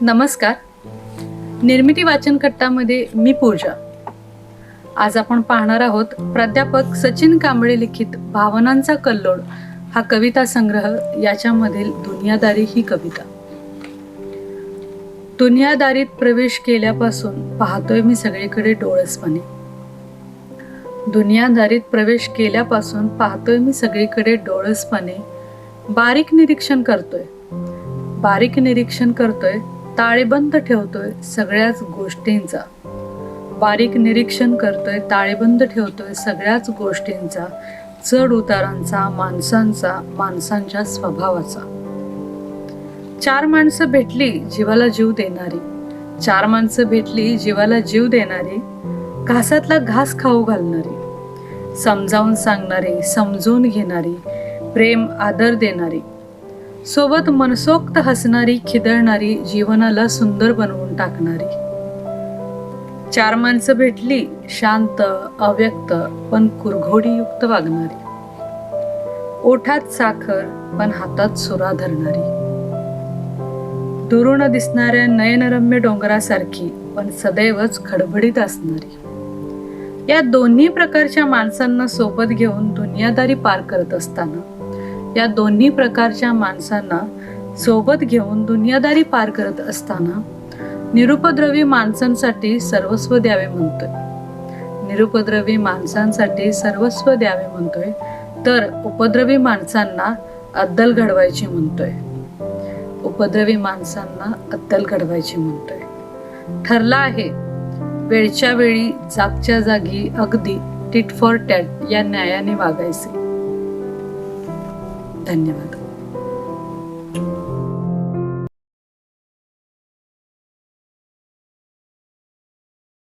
नमस्कार. निर्मिती वाचन कट्टामध्ये मी पूजा. आज आपण पाहणार आहोत प्राध्यापक सचिन कांबळे लिखित भावनांचा कल्लोळ. हा कविता संग्रह याच्यामधील दुनियादारी ही कविता. दुनियादारीत प्रवेश केल्यापासून पाहतोय मी सगळीकडे डोळसपणे. दुनियादारीत प्रवेश केल्यापासून पाहतोय मी सगळीकडे डोळसपणे. बारीक निरीक्षण करतोय. बारीक निरीक्षण करतोय ताळेबंद ठेवतोय सगळ्याच गोष्टींचा. बारीक निरीक्षण करतोय ताळेबंद ठेवतोय सगळ्याच गोष्टींचा चढ उतारांचा माणसांचा माणसांच्या स्वभावाचा. चार माणसं भेटली जीवाला जीव देणारी. चार माणसं भेटली जीवाला जीव देणारी. घासातला घास खाऊ घालणारी. समजावून सांगणारी समजून घेणारी. प्रेम आदर देणारी सोबत मनसोक्त हसणारी खिदळणारी जीवनाला सुंदर बनवून टाकणारी. चार माणसं भेटली शांत अव्यक्त पण कुरघोडीयुक्त वागणारी. ओठात साखर पण हातात सुरा धरणारी. दुरून दिसणाऱ्या नयनरम्य डोंगरासारखी पण सदैवच खडबडीत असणारी. या दोन्ही प्रकारच्या माणसांना सोबत घेऊन दुनियादारी पार करत असताना या दोन्ही प्रकारच्या माणसांना सोबत घेऊन दुनियादारी पार करत असताना निरुपद्रवी माणसांसाठी सर्वस्व द्यावे म्हणतोय. निरुपद्रवी माणसांसाठी सर्वस्व द्यावे म्हणतोय तर उपद्रवी माणसांना अद्दल घडवायची म्हणतोय. उपद्रवी माणसांना अद्दल घडवायची म्हणतोय. ठरला आहे वेळच्या वेळी जागच्या जागी अगदी टिट फॉर टॅट या न्यायाने वागायचे. 等你们的